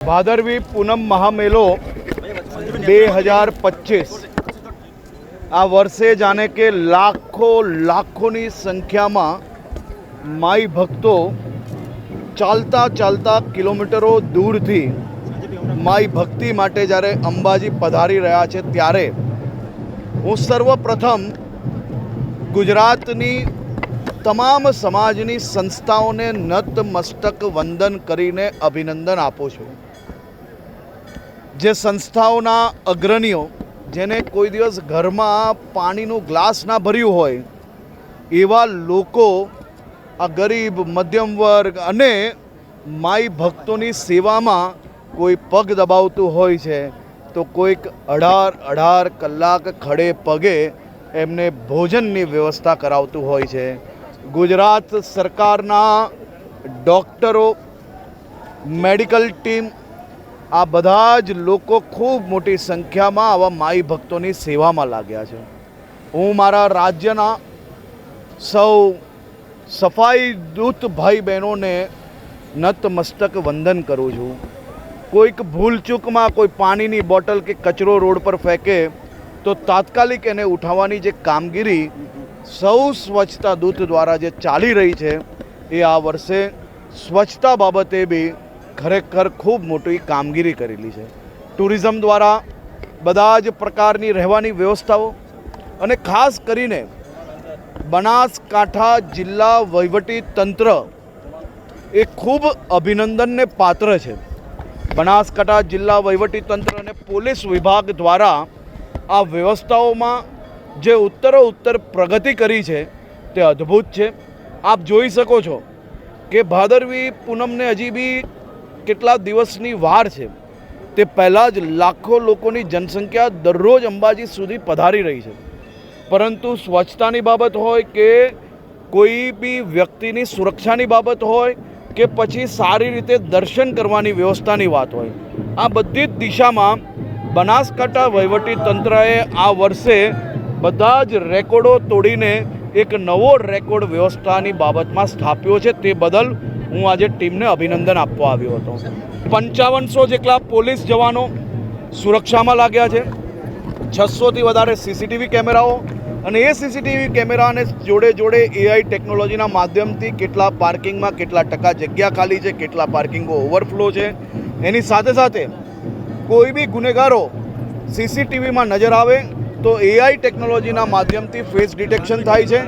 ભાદરવી પૂનમ મહામેલો બે હજાર પચીસ. આ વર્ષે જાણે કે લાખો લાખોની સંખ્યામાં માઈ ભક્તો ચાલતા ચાલતા કિલોમીટરો દૂરથી માઈ ભક્તિ માટે જ્યારે અંબાજી પધારી રહ્યા છે ત્યારે હું સર્વપ્રથમ ગુજરાતની તમામ સમાજની સંસ્થાઓને નતમસ્તક વંદન કરીને અભિનંદન આપું છું. જે સંસ્થાઓના અગ્રણીઓ જેને કોઈ દિવસ ઘરમાં પાણીનું ગ્લાસ ના ભર્યું હોય, એવા લોકો આ ગરીબ, મધ્યમ વર્ગ અને માઈ ભક્તોની સેવામાં કોઈ પગ દબાવતું હોય છે, તો કોઈક અઢાર અઢાર કલાક ખડે પગે એમને ભોજનની વ્યવસ્થા કરાવતું હોય છે. ગુજરાત સરકારના ડૉક્ટરો, મેડિકલ ટીમ આ બધા જ લોકો ખૂબ મોટી સંખ્યામાં આવા માઈ ભક્તોની સેવામાં લાગ્યા છે. હું મારા રાજ્યના સૌ સફાઈ દૂત ભાઈ બહેનોને નતમસ્તક વંદન કરું છું. કોઈક ભૂલચૂકમાં કોઈ પાણીની બોટલ કે કચરો રોડ પર ફેંકે તો તાત્કાલિક એને ઉઠાવવાની જે કામગીરી સૌ સ્વચ્છતા દૂત દ્વારા જે ચાલી રહી છે એ આ વર્ષે સ્વચ્છતા બાબતે બી ખરેખર ખૂબ મોટી કામગીરી કરેલી છે. ટુરિઝમ દ્વારા બધા જ પ્રકારની રહેવાની વ્યવસ્થાઓ અને ખાસ કરીને બનાસકાંઠા જિલ્લા વહીવટી તંત્ર એ ખૂબ અભિનંદનને પાત્ર છે. બનાસકાંઠા જિલ્લા વહીવટી તંત્ર અને પોલીસ વિભાગ દ્વારા આ વ્યવસ્થાઓમાં જે ઉત્તરો ઉત્તર પ્રગતિ કરી છે તે અદ્ભુત છે. આપ જોઈ શકો છો કે ભાદરવી પૂનમને હજી બી કેટલા દિવસની વાર છે તે પહેલાં જ લાખો લોકોની જનસંખ્યા દરરોજ અંબાજી સુધી પધારી રહી છે. પરંતુ સ્વચ્છતાની બાબત હોય કે કોઈ બી વ્યક્તિની સુરક્ષાની બાબત હોય કે પછી સારી રીતે દર્શન કરવાની વ્યવસ્થાની વાત હોય, આ બધી જ દિશામાં બનાસકાંઠા વહીવટી તંત્રએ આ વર્ષે બધા જ રેકોર્ડો તોડીને એક નવો રેકોર્ડ વ્યવસ્થાની બાબતમાં સ્થાપ્યો છે. તે બદલ હું આજે ટીમને અભિનંદન આપવા આવ્યો હતો. પંચાવનસો જેટલા પોલીસ જવાનો સુરક્ષામાં લાગ્યા છે. છસોથી વધારે સીસીટીવી કેમેરાઓ અને એ સીસીટીવી કેમેરાને જોડે જોડે એઆઈ ટેકનોલોજીના માધ્યમથી કેટલા પાર્કિંગમાં કેટલા ટકા જગ્યા ખાલી છે, કેટલા પાર્કિંગો ઓવરફ્લો છે. એની સાથે સાથે કોઈ બી ગુનેગારો સીસીટીવીમાં નજર આવે તો એઆઈ ટેકનોલોજીના માધ્યમથી ફેસ ડિટેક્શન થાય છે.